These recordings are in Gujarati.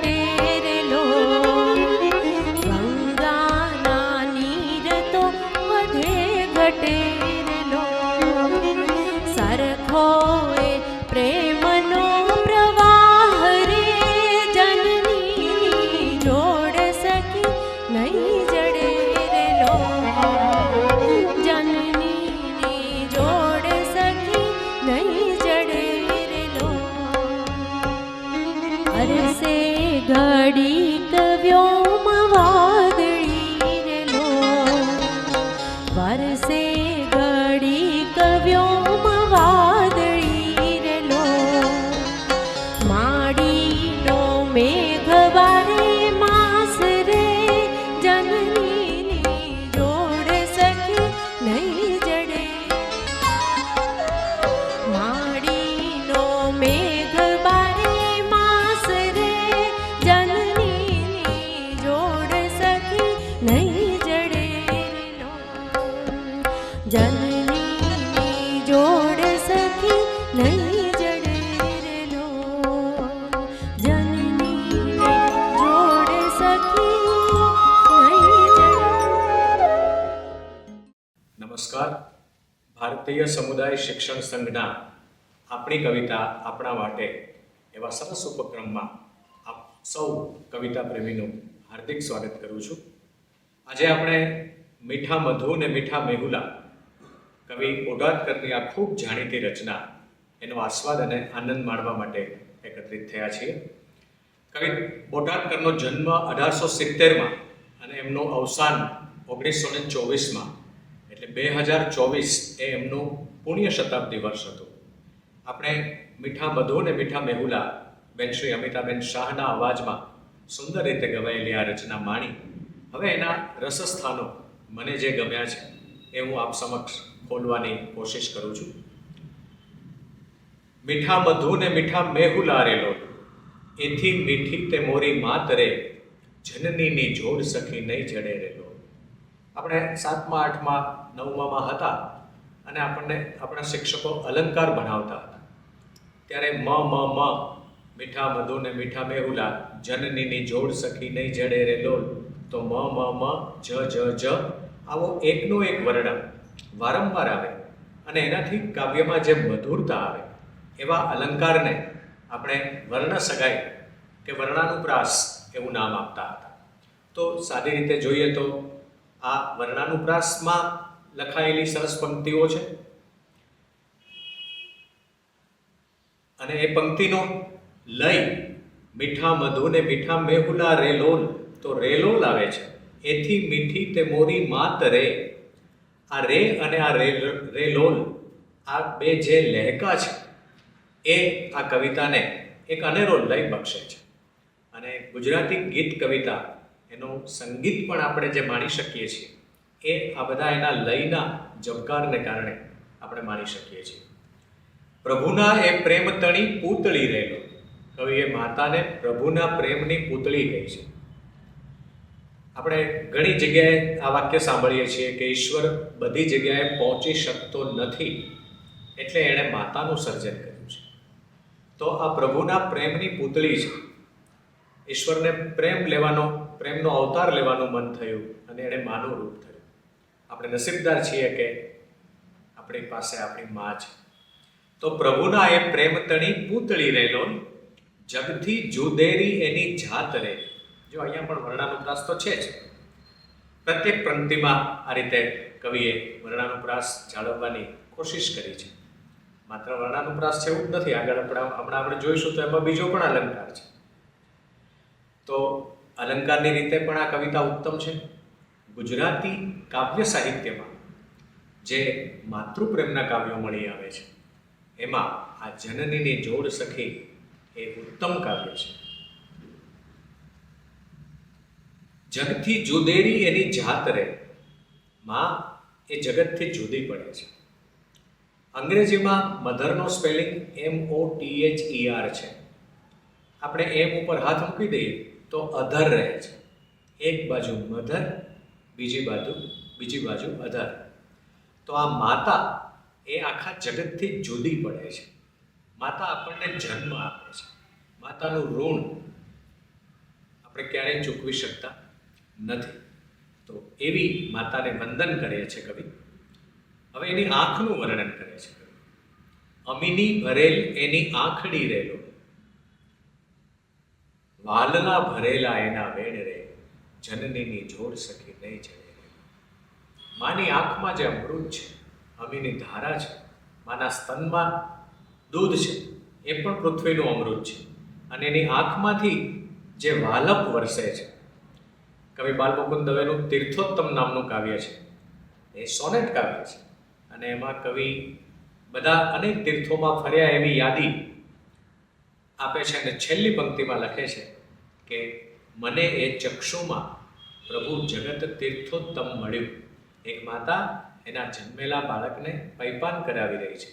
बटेरे નમસ્કાર. ભારતીય સમુદાય શિક્ષણ સંઘના આપણી કવિતા આપણા માટે એવા સરસ ઉપક્રમમાં આપ સૌ કવિતા પ્રેમીનું હાર્દિક સ્વાગત કરું છું. આજે આપણે મીઠા મધુ ને મીઠા મેહુલા કવિ ઓઢાદકરની આ ખૂબ જાણીતી રચના, એનો આસ્વાદ અને આનંદ માણવા માટે એકત્રિત થયા છીએ. કવિ બોટાદકરનો જન્મ અઢારસો સિત્તેરમાં અને એમનું અવસાન ઓગણીસો ને ચોવીસમાં, એટલે બે હજાર ચોવીસ એ એમનું પુણ્ય શતાબ્દી વર્ષ હતું. આપણે મીઠા મધુ ને મીઠા મેહુલા બેન શ્રી અમિતાબેન શાહના અવાજમાં સુંદર રીતે ગવાયેલી આ રચના માણી. હવે એના રસસ્થાનો મને જે ગમ્યા છે એ હું આપ સમક્ષ ખોલવાની કોશિશ કરું છું. મીઠા મધુ ને મીઠા મેહુલા રેલો એથી મીઠી તે મોરી માતરે જનનીની જોડ સખી નહીં જડે રેલો આપણે સાતમા, આઠમા, નવમામાં હતા અને આપણને આપણા શિક્ષકો અલંકાર ભણાવતા હતા. ત્યારે મ મ મ, મીઠા મધુ ને મીઠા મેહુલા જનનીની જોડ સખી નહીં જડે રે લોલ તો મ મ મ, જ જ જ આવો એકનો એક વર્ણન વારંવાર આવે અને એનાથી કાવ્યમાં જે મધુરતા આવે, એવા અલંકારને આપણે વર્ણ સગાઈ કે વર્ણાનુપ્રાસ એવું નામ આપતા હતા. તો સાદી રીતે જોઈએ તો આ વર્ણાનુપ્રાસમાં લખાયેલી સરસ પંક્તિઓ છે. અને એ પંક્તિનો લય મીઠા મધુ ને મીઠા મેહુલા રેલોલ, તો રેલોલ આવે છે. એથી મીઠી તે મોરી માત રે આ રે અને આ રે રેલોલ આ બે જે લહેકા છે, એ આ કવિતાને એક અનેરો લય બક્ષે છે. અને ગુજરાતી ગીત કવિતા, એનું સંગીત પણ આપણે જે માણી શકીએ છીએ, એ આ બધા એના લયના જબકારને કારણે આપણે માણી શકીએ છીએ. પ્રભુના એ પ્રેમ તણી પૂતળી રહેલો. કવિએ માતાને પ્રભુના પ્રેમની પૂતળી કહી છે. આપણે ઘણી જગ્યાએ આ વાક્ય સાંભળીએ છીએ કે ઈશ્વર બધી જગ્યાએ પહોંચી શકતો નથી એટલે એણે માતાનું સર્જન કર્યું છે. તો આ પ્રભુના પ્રેમની પૂતળી છે. ઈશ્વરને પ્રેમ લેવાનો, પ્રેમનો અવતાર લેવાનું મન થયું અને એણે માનું રૂપ થયું આપણે નસીબદાર છીએ કે આપણી પાસે આપણી મા છે. તો પ્રભુના એ પ્રેમ તણી પૂતળી રહેલો જગથી જુદેરી એની જાત રે જો અહીંયા પણ વર્ણાનુપ્રાસ તો છે જ. પ્રત્યેક પંક્તિમાં આ રીતે કવિએ વર્ણાનુપ્રાસ જાળવવાની કોશિશ કરી છે. માત્ર વર્ણાનુપ્રાસ છે એવું જ નથી, આગળ આપણે હમણાં આપણે જોઈશું તો એમાં બીજો પણ અલંકાર છે. તો અલંકારની રીતે પણ આ કવિતા ઉત્તમ છે. ગુજરાતી કાવ્ય સાહિત્યમાં જે માતૃપ્રેમના કાવ્યો મળી આવે છે, એમાં આ જનનીની જોડ સખી એ ઉત્તમ કાવ્ય છે. જગથી જુદેરી એની જાત રહે. માં એ જગતથી જુદી પડે છે. અંગ્રેજીમાં મધરનો spelling M O T H E R છે. આપણે એમ ઉપર હાથ મૂકી દઈએ તો અધર રહે છે. એક બાજુ મધર, બીજી બાજુ બીજી બાજુ અધર. તો આ માતા એ આખા જગતથી જુદી પડે છે. માતા આપણને જન્મ આપે છે. માતાનું ઋણ આપણે ક્યારેય ચૂકવી શકતા નથી. તો એવી માતાને વંદન કરે છે કવિ. હવે એની આંખનું વર્ણન કરે છે કવિ. અમીની ભરેલ એની આંખડી રેલો વાલના ભરેલા એના વેણ રે. જનનીની જોડ સખી નહીં જડે માની આંખમાં જે અમૃત છે, અમીની ધારા છે, માના સ્તનમાં દૂધ છે, એ પણ પૃથ્વીનું અમૃત છે. અને એની આંખમાંથી જે વાલપ વરસે છે કવિ બાલમુકુંદ દવેનું તીર્થોત્તમ નામનું કાવ્ય છે. એ સોનેટ કાવ્ય છે અને એમાં કવિ બધા અનેક તીર્થોમાં ફર્યા એવી યાદી આપે છે અને છેલ્લી પંક્તિમાં લખે છે કે, મને એ ચક્ષુમાં પ્રભુ જગત તીર્થોત્તમ મળ્યું. એક માતા એના જન્મેલા બાળકને પૈપાન કરાવી રહી છે.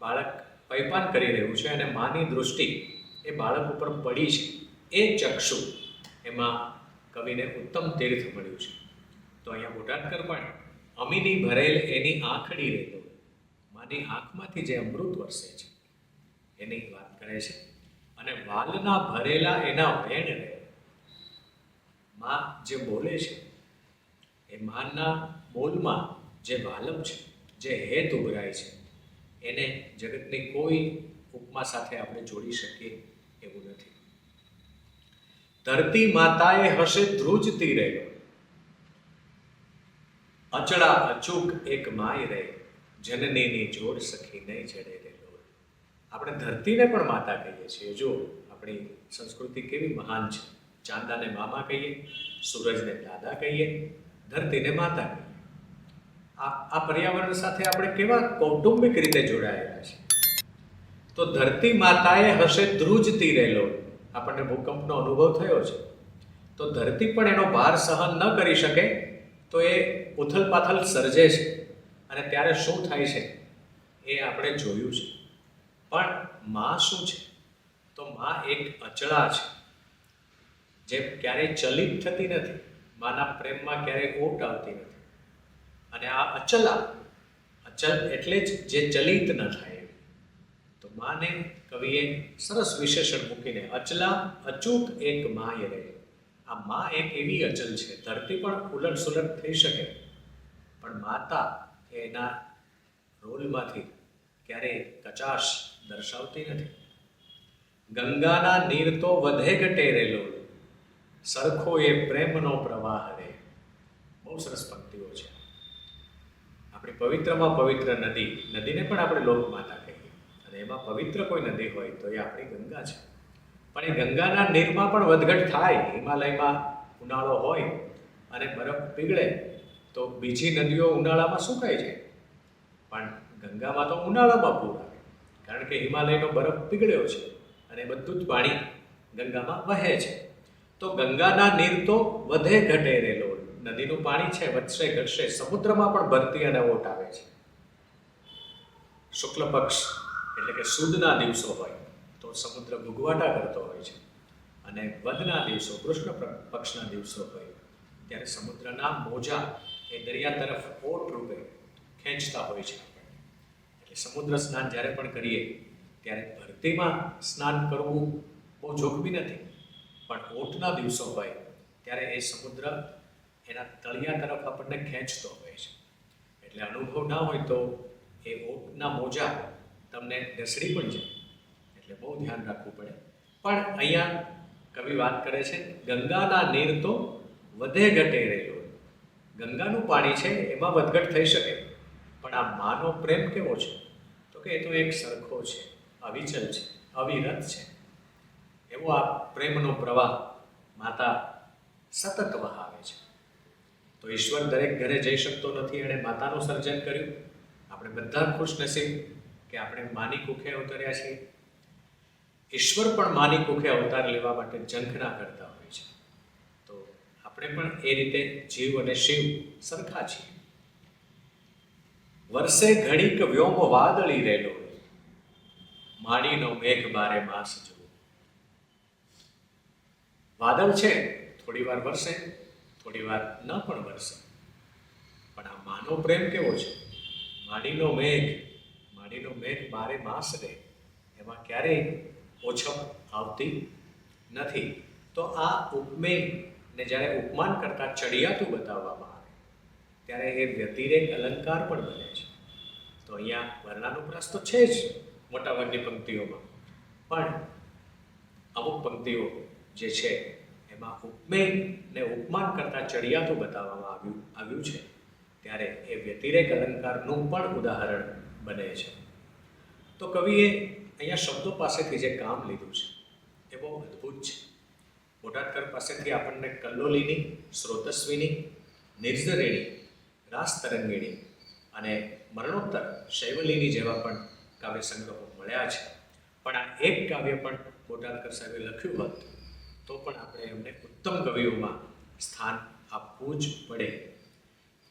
બાળક પૈપાન કરી રહ્યું છે અને માની દૃષ્ટિ એ બાળક ઉપર પડી છે. એ ચક્ષુ એમાં કવિને ઉત્તમ તીર્થ મળ્યું છે. તો અહીંયા બોટાદકર પણ અમીની ભરેલ એની આંખડી રહેતો માની આંખમાંથી જે અમૃત વરસે છે. એની વાત કરે છે. અને વાલના ભરેલા એના વેણ રહે માં જે બોલે છે, એ માના બોલમાં જે વાલમ છે, જે હેત ઉભરાય છે, એને જગતની કોઈ ઉપમા સાથે આપણે જોડી શકીએ એવું નથી. ધરતી માતાએ હશે ધ્રુજતી રહ્યો અચળા અચૂક એક માય રહે જનનીની જોડ સખી નહીં જડે રે લોલ આપણે ધરતીને પણ માતા કહીએ છીએ. જો આપણી સંસ્કૃતિ કેવી મહાન છે. ચાંદાને મામા કહીએ, સૂરજને દાદા કહીએ, ધરતીને માતા કહીએ. આ આ પર્યાવરણ સાથે આપણે કેવા કૌટુંબિક રીતે જોડાયેલા છે? તો ધરતી માતાએ હશે ધ્રુજતી રહેલો આપણને ભૂકંપનો અનુભવ થયો છે. તો ધરતી પણ એનો ભાર સહન ન કરી શકે તો એ ઉથલપાથલ સર્જે છે. અને ત્યારે શું થાય છે? એ આપણે જોયું છે. પણ માં શું છે? તો માં એક અચળા છે. જે ક્યારેય ચલિત થતી નથી. માના પ્રેમમાં ક્યારેય ઓટ આવતી નથી. અને આ અચલા, અચલ એટલે જ જે ચલિત ન થાય. તો માને કવિએ સરસ વિશેષણ મૂકીને અચલા, અચૂક એક માય રહે આ મા એક એવી અચલ છે, ધરતી પણ ઉલટ સુલટ થઈ શકે. પણ માતા એના રોલમાંથી ક્યારેય કચાશ દર્શાવતી નથી. ગંગાના નીર તો વધે ઘટે રેલો સરખો એ પ્રેમનો પ્રવાહ રે. બહુ સરસ પંક્તિઓ છે. આપણી પવિત્રમાં પવિત્ર નદી, નદીને પણ આપણે લોકમાતા કહીએ. અને એમાં પવિત્ર કોઈ નદી હોય તો એ આપણી ગંગા છે. પણ એ ગંગાના નીરમાં પણ વધઘટ થાય, હિમાલયમાં ઉનાળો હોય અને બરફ પીગળે, તો બીજી નદીઓ ઉનાળામાં સુકાઈ જાય. પણ ગંગામાં તો ઉનાળામાં પૂર આવે, કારણ કે હિમાલયનો બરફ પીગળ્યો છે અને બધું જ પાણી ગંગામાં વહે છે. તો ગંગાના નીર તો વધે ઘટે રહેલો નદીનું પાણી છે, વધશે, ઘટશે, સમુદ્રમાં પણ ભરતી અને ઓટ આવે છે. શુક્લ પક્ષ એટલે કે સુદના દિવસો હોય તો સમુદ્ર ભૂગવાટા કરતો હોય છે. અને વદના દિવસો, કૃષ્ણ પક્ષના દિવસો હોય, ત્યારે સમુદ્રના મોજા એ દરિયા તરફ ઓટ રૂપે ખેંચતા હોય છે એટલે સમુદ્ર સ્નાન જ્યારે પણ કરીએ, ત્યારે ભરતીમાં સ્નાન કરવું બહુ જોખમી નથી. પણ ઓટના દિવસો હોય, ત્યારે એ સમુદ્ર એના તળિયા તરફ આપણને ખેંચતો હોય છે. એટલે અનુભવ ના હોય તો એ ઓટના મોજા તમને ઢસડી પણ જાય એટલે બહુ ધ્યાન રાખવું પડે. પણ અહીંયા કવિ વાત કરે છે, ગંગાના નીર તો વધે ઘટે રહેલો ગંગાનું પાણી છે, એમાં વધઘટ થઈ શકે. પણ આ માનો પ્રેમ કેવો છે? તો કે એ તો એક સરખો છે, અવિચલ છે, અવિરત છે. એવો આ પ્રેમનો પ્રવાહ માતા સતત વહાવે છે. તો ઈશ્વર દરેક ઘરે જઈ શકતો નથી, એણે માતાનું સર્જન કર્યું. આપણે બધા ખુશ નસીબ કે આપણે માની કુખે અવતર્યા છીએ? ઈશ્વર પણ માની કુખે અવતાર લેવા માટે ઝંખના કરતા હોય છે. તો આપણે પણ એ રીતે જીવ અને શિવ સરખા છીએ. વર્ષે ઘડીક વ્યોમ વાદળી રહેલો માડીનો મેઘ બારે માસ જુઓ. વાદળ છે, થોડી વાર વરસે, થોડી વાર ન પણ વરસે. પણ આ માનો પ્રેમ કેવો છે? માડીનો મેઘ માડીનો મેઘ બારે માસ રહે એમાં ક્યારેય ઓછપ આવતી નથી. તો આ ઉપમેયને જ્યારે ઉપમાન કરતાં ચડિયાતું બતાવવામાં આવે, ત્યારે એ વ્યતિરેક અલંકાર પણ બને છે. તો અહીંયા વર્ણાનુપ્રાસ તો છે જ મોટાભાગની પંક્તિઓમાં. પણ અમુક પંક્તિઓ જે છે, એમાં ઉપમેયને ઉપમાન કરતાં ચડિયાતું બતાવવામાં આવ્યું આવ્યું છે. ત્યારે એ વ્યતિરેક અલંકારનું પણ ઉદાહરણ બને છે. તો કવિએ અહીંયા શબ્દો પાસેથી જે કામ લીધું છે, એ બહુ અદ્ભુત છે. બોટાદકર પાસેથી આપણને કલ્લોલીની, સ્રોતસ્વીની નિર્ઝરેણી રાસ તરંગીણી અને મરણોત્તર શૈવલીની જેવા પણ કાવ્ય સંગ્રહો મળ્યા છે. પણ આ એક કાવ્ય પણ બોટાદકર સાહેબે લખ્યું હોત, તો પણ આપણે એમને ઉત્તમ કવિઓમાં સ્થાન આપવું જ પડે.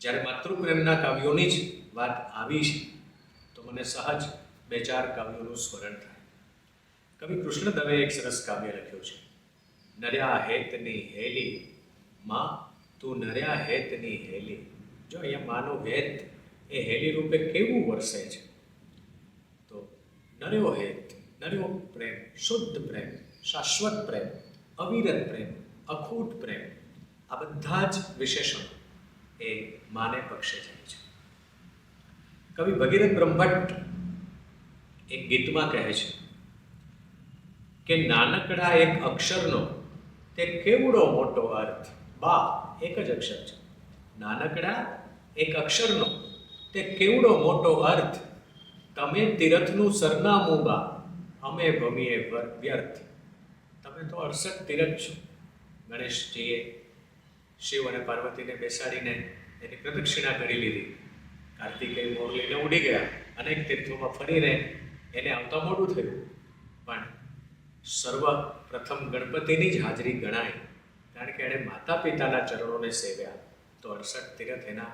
જ્યારે માતૃપ્રેમના કાવ્યોની જ વાત આવી છે, તો મને સહજ બે ચાર કાવ્યોનું સ્મરણ થાય. કવિ કૃષ્ણ દવે એક સરસ કાવ્ય લખ્યું છે. નર્યા હેતની હેલી, માં, તું નર્યા હેતની હેલી. જો અહીંયા માનું હેત એ હેલી રૂપે કેવું વરસે છે? તો નર્યો હેત નર્યો પ્રેમ, શુદ્ધ પ્રેમ, શાશ્વત પ્રેમ, અવિરત પ્રેમ, અખૂટ પ્રેમ. આ બધા જ વિશેષણો એ માને પક્ષે જાય છે. કવિ ભગીરથ બ્રહ્મભટ્ટ એક ગીતમાં કહે છે કે નાનકડા એક અક્ષરનો તે કેવડો મોટો અર્થ? બા એક જ અક્ષર છે. નાનકડા એક અક્ષરનો તે કેવડો મોટો અર્થ? તમે તીરથનું સરનામું બા, અમે ભમીએ વ્યર્થ. તમે તો અડસઠ તીરથ છો. ગણેશજીએ શિવ અને પાર્વતીને બેસાડીને એની પ્રદક્ષિણા કરી લીધી. કાર્તિકેય મોરલીને ઉડી ગયા. અનેક તીર્થોમાં ફરીને એને આવતા મોડું થયું. પણ સર્વ પ્રથમ ગણપતિની જ હાજરી ગણાય. કારણ કે એણે માતા પિતાના ચરણોને સેવ્યા. તો અડસઠ તીરથ એના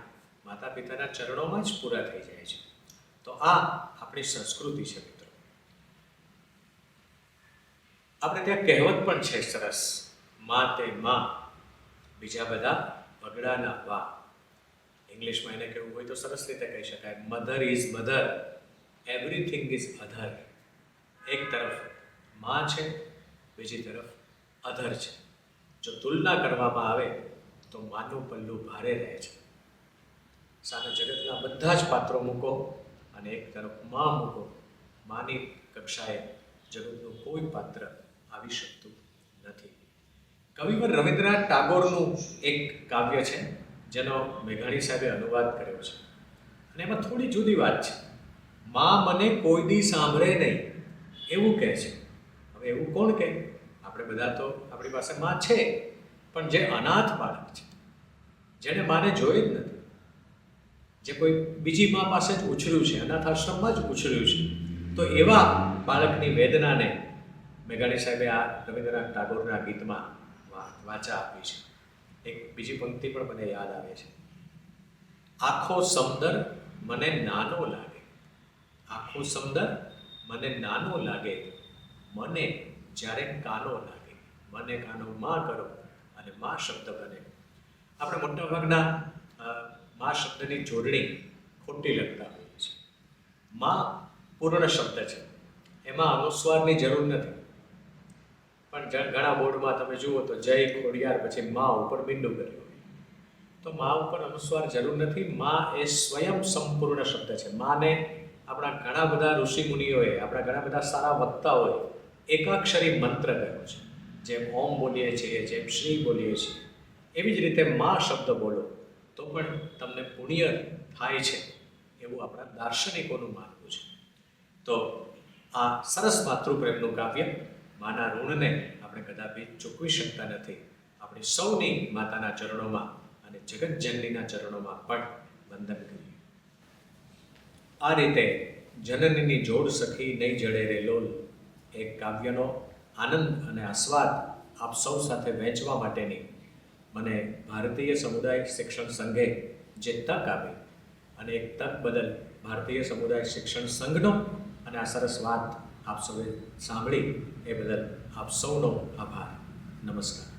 માતા પિતાના ચરણોમાં જ પૂરા થઈ જાય છે. તો આ આપણી સંસ્કૃતિ છે મિત્રો. આપણે ત્યાં કહેવત પણ છે સરસ. મા તે મા, બીજા બધા પગડાના વા ઇંગ્લિશમાં એને કહેવું હોય તો સરસ રીતે કહી શકાય. Mother is mother everything is other એક તરફમાં છે, બીજી તરફ અધર છે. જો તુલના કરવામાં આવે તો માનું પલ્લું ભારે રહે છે. સામે જગતના બધા જ પાત્રો મૂકો અને એક તરફમાં મૂકો. માની કક્ષાએ જગતનું કોઈ પાત્ર આવી શકતું નથી. કવિવર રવિન્દ્રનાથ ટાગોરનું એક કાવ્ય છે, જેનો મેઘાણી સાહેબે અનુવાદ કર્યો છે. અને એમાં થોડી જુદી વાત છે. માં મને કોઈ દી સાંભળે નહીં. એવું કહે છે. હવે એવું કોણ કહે? આપણે બધા તો આપણી પાસે માં છે, પણ જે અનાથ બાળક છે, જેને માને જોઈ જ નથી. જે કોઈ બીજી મા પાસે જ ઉછર્યું છે, અનાથ આશ્રમમાં જ ઉછર્યું છે, તો એવા બાળકની વેદનાને મેઘાણી સાહેબે આ રવિન્દ્રનાથ ટાગોરના ગીતમાં વાચા આપી છે. એક બીજી પંક્તિ પણ મને યાદ આવે છે. આખો સમદર મને નાનો લાગે આખો શબ્દ મને નાનો લાગે. મને જ્યારે કાનો લાગે. મને કાનો માં કરો અને માં શબ્દ બને. આપણે મોટાભાગના માં શબ્દની જોડણી ખોટી લખતા હોઈએ છીએ માં પૂર્ણ શબ્દ છે. એમાં અનુસ્વારની જરૂર નથી. પણ ઘણા બોર્ડમાં તમે જુઓ તો જય ખોડિયાર પછી મા ઉપર બિંદુ કર્યું હોય. તો મા ઉપર અનુસ્વાર જરૂર નથી. મા એ સ્વયં સંપૂર્ણ શબ્દ છે. માને આપણા ઘણા બધા ઋષિ મુનિઓએ આપણા ઘણા બધા સારા વક્તાઓએ એકાક્ષરી મંત્ર કહ્યો છે. જેમ ઓમ બોલીએ છીએ, જેમ શ્રી બોલીએ છીએ. એવી જ રીતે મા શબ્દ બોલો તો પણ તમને પુણ્ય થાય છે એવું આપણા દાર્શનિકોનું માનવું છે. તો આ સરસ માતૃપ્રેમનું કાવ્ય માના ઋણને આપણે કદાપી ચૂકવી શકતા નથી. આપણી સૌની માતાના ચરણોમાં અને જગતજનનીના ચરણોમાં પણ વંદન આ રીતે જનનીની જોડ સખી નહીં જડે રે લોલ. એક કાવ્યનો આનંદ અને આસ્વાદ આપ સૌ સાથે વહેંચવા માટેની મને ભારતીય સમુદાય શિક્ષણ સંઘે જે તક આપી અને એક તક બદલ ભારતીય સમુદાય શિક્ષણ સંઘનો અને આ સરસ વાત આપ સૌએ સાંભળી એ બદલ આપ સૌનો આભાર. નમસ્કાર.